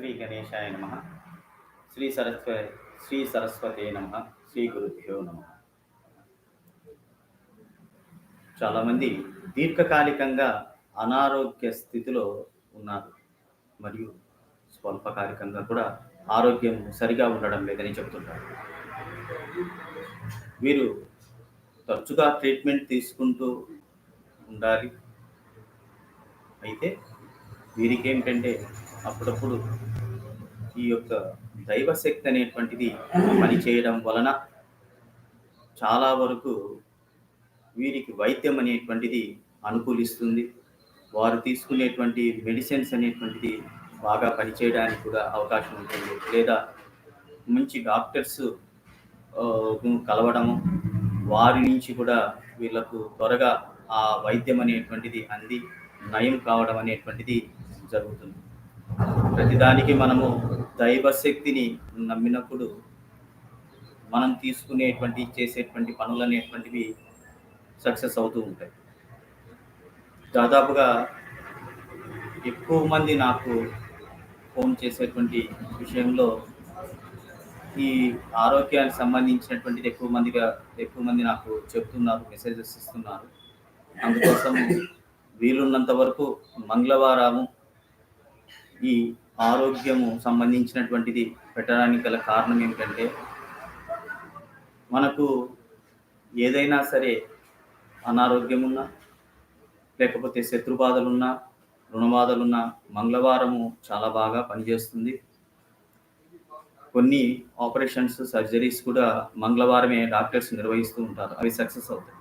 శ్రీ గణేశాయ నమ శ్రీ సరస్వ శ్రీ సరస్వతే నమ శ్రీ గురుభ్యో నమ చాలామంది దీర్ఘకాలికంగా అనారోగ్య స్థితిలో ఉన్నారు. మరియు స్వల్పకాలికంగా కూడా ఆరోగ్యం సరిగా ఉండడం లేదని చెబుతుంటారు వీరు తరచుగా ట్రీట్మెంట్ తీసుకుంటూ ఉండాలి. అయితే వీరికి ఏంటంటే అప్పుడప్పుడు ఈ యొక్క దైవశక్తి అనేటువంటిది పని చేయడం వలన చాలా వరకు వీరికి వైద్యం అనేటువంటిది అనుకూలిస్తుంది. వారు తీసుకునేటువంటి మెడిసిన్స్ అనేటువంటిది బాగా పనిచేయడానికి కూడా అవకాశం ఉంటుంది. లేదా మంచి డాక్టర్స్ కలవడము వారి నుంచి కూడా వీళ్ళకు త్వరగా ఆ వైద్యం అనేటువంటిది అంది నయం కావడం అనేటువంటిది జరుగుతుంది. ప్రతిదానికి మనము దైవశక్తిని నమ్మినప్పుడు మనం తీసుకునేటువంటి చేసేటువంటి పనులు అనేటువంటివి సక్సెస్ అవుతూ ఉంటాయి. దాదాపుగా ఎక్కువ మంది నాకు ఫోన్ చేసేటువంటి విషయంలో ఈ ఆరోగ్యానికి సంబంధించినటువంటిది ఎక్కువ మందిగా ఎక్కువ మంది నాకు చెప్తున్నారు మెసేజెస్ ఇస్తున్నారు. అందుకోసం వీలున్నంత వరకు మంగళవారము ఈ ఆరోగ్యము సంబంధించినటువంటిది పెట్టడానికి గల కారణం ఏమిటంటే మనకు ఏదైనా సరే అనారోగ్యం ఉన్నా లేకపోతే శత్రుబాధలున్నా రుణబాధలున్నా మంగళవారము చాలా బాగా పనిచేస్తుంది. కొన్ని ఆపరేషన్స్ సర్జరీస్ కూడా మంగళవారమే డాక్టర్స్ నిర్వహిస్తూ ఉంటారు. అవి సక్సెస్ అవుతాయి.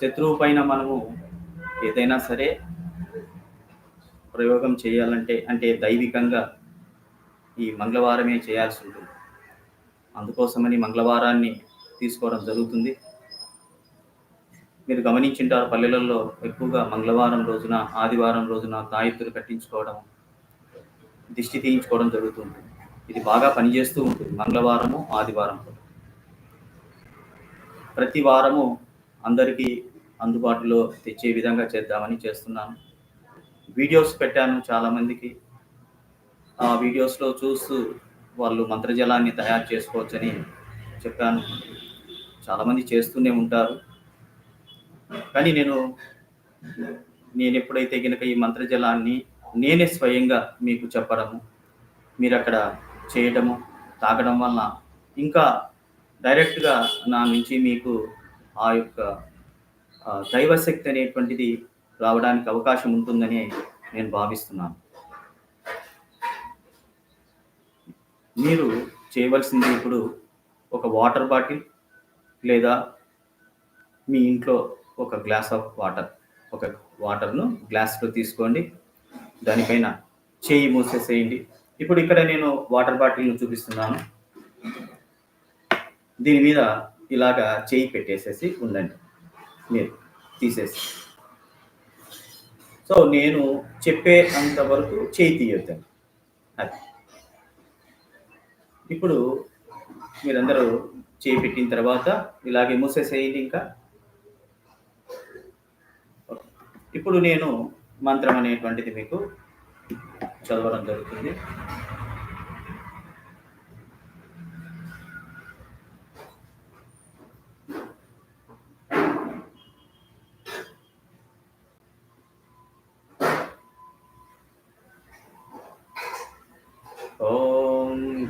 శత్రువు పైన మనము ఏదైనా సరే ప్రయోగం చేయాలంటే అంటే దైవికంగా ఈ మంగళవారమే చేయాల్సి ఉంటుంది. అందుకోసమని మంగళవారాన్ని తీసుకోవడం జరుగుతుంది. మీరు గమనించింటారు పల్లెలలో ఎక్కువగా మంగళవారం రోజున ఆదివారం రోజున తాయెత్తులు కట్టించుకోవడం దిష్టి తీయించుకోవడం జరుగుతుంది. ఇది బాగా పనిచేస్తూ ఉంటుంది మంగళవారము ఆదివారం ప్రతి వారము అందరికీ అందుబాటులో తెచ్చే విధంగా చేద్దామని చేస్తున్నాను. వీడియోస్ పెట్టాను చాలామందికి ఆ వీడియోస్లో చూస్తూ వాళ్ళు మంత్రజలాన్ని తయారు చేసుకోవచ్చని చెప్పాను. చాలామంది చేస్తూనే ఉంటారు. కానీ నేను నేను ఎప్పుడైతే గనక ఈ మంత్రజలాన్ని నేనే స్వయంగా మీకు చెప్పడము మీరు అక్కడ చేయడము తాగడం వల్ల ఇంకా డైరెక్ట్గా నా నుంచి మీకు ఆ యొక్క దైవశక్తి అనేటువంటిది రావడానికి అవకాశం ఉంటుందని నేను భావిస్తున్నాను. మీరు చేయవలసింది ఇప్పుడు ఒక వాటర్ బాటిల్ లేదా మీ ఇంట్లో ఒక గ్లాస్ ఆఫ్ వాటర్ ఒక వాటర్ను గ్లాస్లో తీసుకోండి. దానిపైన చేయి మూసేసేయండి. ఇప్పుడు ఇక్కడ నేను వాటర్ బాటిల్ను చూపిస్తున్నాను. దీని మీద ఇలాగా చేయి పెట్టేసేసి ఉండండి. మీరు తీసేసి. సో నేను చెప్పే అంతవరకు చేయి తీయొద్దండి. అది. ఇప్పుడు మీరందరూ చేయి పెట్టిన తర్వాత ఇలాగే మూసేసేయండి ఇంకా. ఇప్పుడు నేను మంత్రం అనేటువంటిది మీకు చదవడం జరుగుతుంది.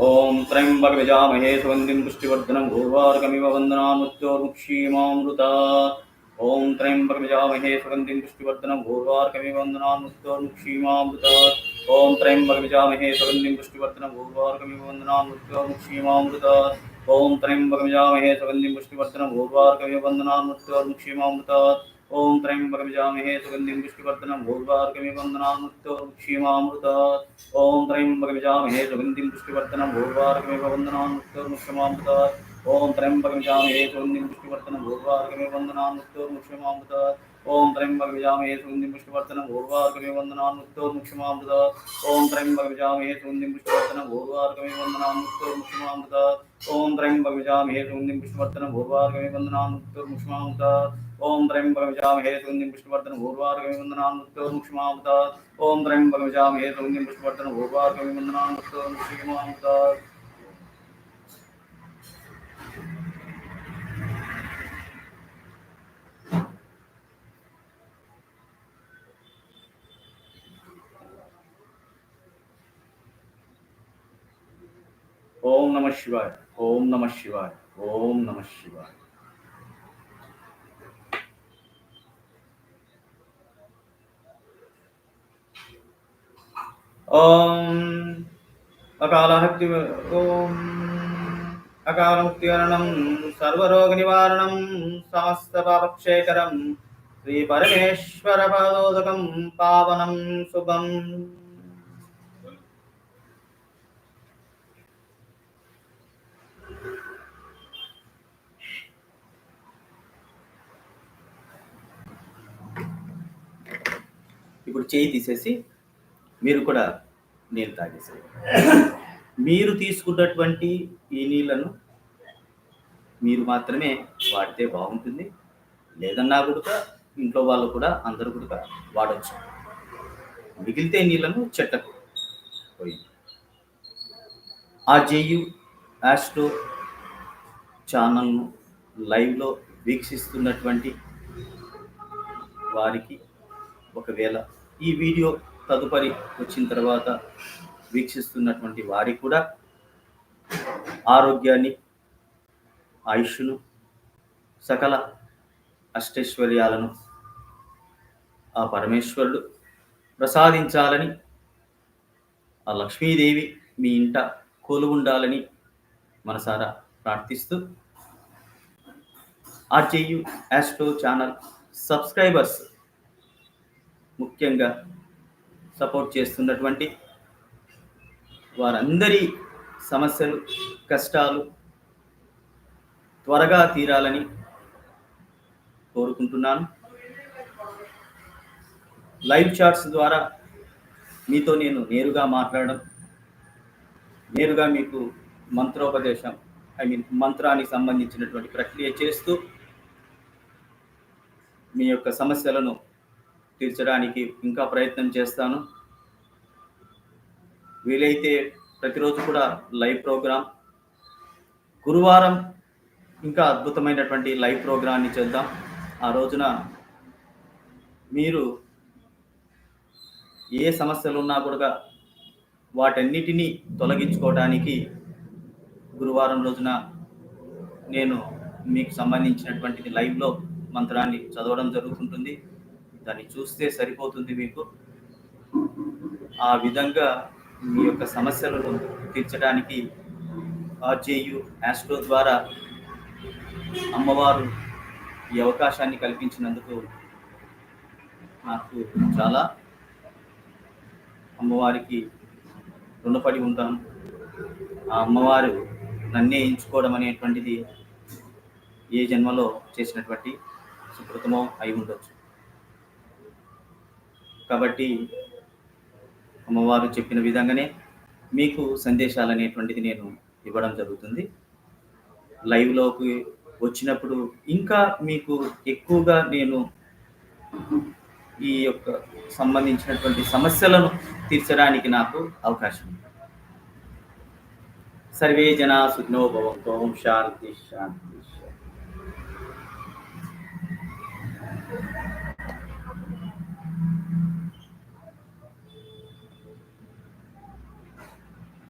ॐ त्र्यम्बक विजामहे सुगन्धिं पुष्टिवर्धनं घोर्वार्कमिव वन्दनामुत्योर्मुक्षीमामृता ॐ त्र्यम्बक विजामहे सुगन्धिं पुष्टिवर्धनं घोर्वार्कमिव वन्दनामुत्योर्मुक्षीमामृता ॐ त्र्यम्बक विजामहे सुगन्धिं पुष्टिवर्धनं घोर्वार्कमिव वन्दनामुत्योर्मुक्षीमामृता ॐ त्र्यम्बक विजामहे सुगन्धिं पुष्टिवर्धनं घोर्वार्कमिव वन्दनामुत्योर्मुक्षीमामृता ॐ त्र्यम्बकमिजामहे सुगन्धिं पुष्टिवर्धनं भूर्वार्कमिवन्दनामुक्तो क्षीमामृतात्। ॐ त्र्यम्बकमिजामहे सुगन्धिं पुष्टिवर्धनं भूर्वार्कमिवन्दनामुक्तो मुख्यमामृतात् ॐ त्र्यम्बकमिजामहे सुगन्धिं पुष्टिवर्धनं भूर्वार्कमिवन्दनामुक्तो मुख्यमामृतात् ஓம் திரைம்பக விஜாமயே சுந்தி புஷ்பவர்த்தனம் ஓர்வார்க்கமே வந்தனான் முத்தோர் முக்ஷமாமிருதா ஓம் திரைம்பக விஜாமயே சுந்தி புஷ்பவர்த்தனம் ஓர்வார்க்கமே வந்தனான் முத்தோர் முக்ஷமாமிருதா ஓம் திரைம்பக விஜாமயே சுந்தி புஷ்பவர்த்தனம் ஓர்வார்க்கமே வந்தனான் முத்தோர் முக்ஷமாமிருதா ओम त्रयं परमजाम हे सुनिम पुष्पवर्धन भूर्वार्गमि वंदनाम नृत्यो मुक्षमावतात ओम त्रयं परमजाम हे सुनिम पुष्पवर्धन भूर्वार्गमि वंदनाम नृत्यो मुक्षमावतात ओम नमः शिवाय ओम नमः शिवाय ओम नमः शिवाय ఓం అకాలహత్య ఓం అకాలముక్తికరణం సర్వరోగ నివారణం సమస్త పాపక్షేకరం శ్రీ పరమేశ్వర పాదోదకం పావనం శుభం ఇప్పుడు చేయి తీసేసి మీరు కూడా నీళ్ళు తాగేసేయండి. మీరు తీసుకున్నటువంటి ఈ నీళ్ళను మీరు మాత్రమే వాడితే బాగుంటుంది. లేదన్నా కూడా ఇంట్లో వాళ్ళు కూడా అందరూ కూడా వాడచ్చు. మిగిలితే నీళ్ళను చెట్టకు పోయింది ఆ జేయు యాస్ట్రో ఛానల్ను లైవ్లో వీక్షిస్తున్నటువంటి వారికి ఒకవేళ ఈ వీడియో తదుపరి వచ్చిన తర్వాత వీక్షిస్తున్నటువంటి వారికి కూడా ఆరోగ్యాన్ని ఆయుష్ను సకల అష్టైశ్వర్యాలను ఆ పరమేశ్వరుడు ప్రసాదించాలని ఆ లక్ష్మీదేవి మీ ఇంట కొలువుండాలని మనసారా ప్రార్థిస్తూ ఆర్జేయు యాస్ట్రో ఛానల్ సబ్స్క్రైబర్స్ ముఖ్యంగా సపోర్ట్ చేస్తున్నటువంటి వారందరి సమస్యలు కష్టాలు త్వరగా తీరాలని కోరుకుంటున్నాను. లైవ్ చాట్స్ ద్వారా మీతో నేను నేరుగా మాట్లాడడం నేరుగా మీకు మంత్రోపదేశం ఐ మీన్ మంత్రానికి సంబంధించినటువంటి ప్రక్రియ చేస్తూ మీ యొక్క సమస్యలను తీర్చడానికి ఇంకా ప్రయత్నం చేస్తాను. వీలైతే ప్రతిరోజు కూడా లైవ్ ప్రోగ్రాం గురువారం ఇంకా అద్భుతమైనటువంటి లైవ్ ప్రోగ్రాన్ని చేద్దాం. ఆ రోజున మీరు ఏ సమస్యలు ఉన్నా కూడా వాటన్నిటినీ తొలగించుకోవడానికి గురువారం రోజున నేను మీకు సంబంధించినటువంటిది లైవ్లో మంత్రాన్ని చదవడం జరుగుతుంటుంది. దాన్ని చూస్తే సరిపోతుంది మీకు. ఆ విధంగా మీ యొక్క సమస్యలను తీర్చడానికి ఆర్జేయు యాస్ట్రో ద్వారా అమ్మవారు ఈ అవకాశాన్ని కల్పించినందుకు నాకు చాలా అమ్మవారికి రుణపడి ఉంటాను. ఆ అమ్మవారు నన్నే ఎంచుకోవడం అనేటువంటిది ఏ జన్మలో చేసినటువంటి సుకృతమో అయి ఉండొచ్చు. కాబట్టి అమ్మవారు చెప్పిన విధంగానే మీకు సందేశాలు అనేటువంటిది నేను ఇవ్వడం జరుగుతుంది. లైవ్లోకి వచ్చినప్పుడు ఇంకా మీకు ఎక్కువగా నేను ఈ యొక్క సంబంధించినటువంటి సమస్యలను తీర్చడానికి నాకు అవకాశం ఉంది. సర్వే జనా సుఖినో భవంతో. ఓం శాంతి శాంతి.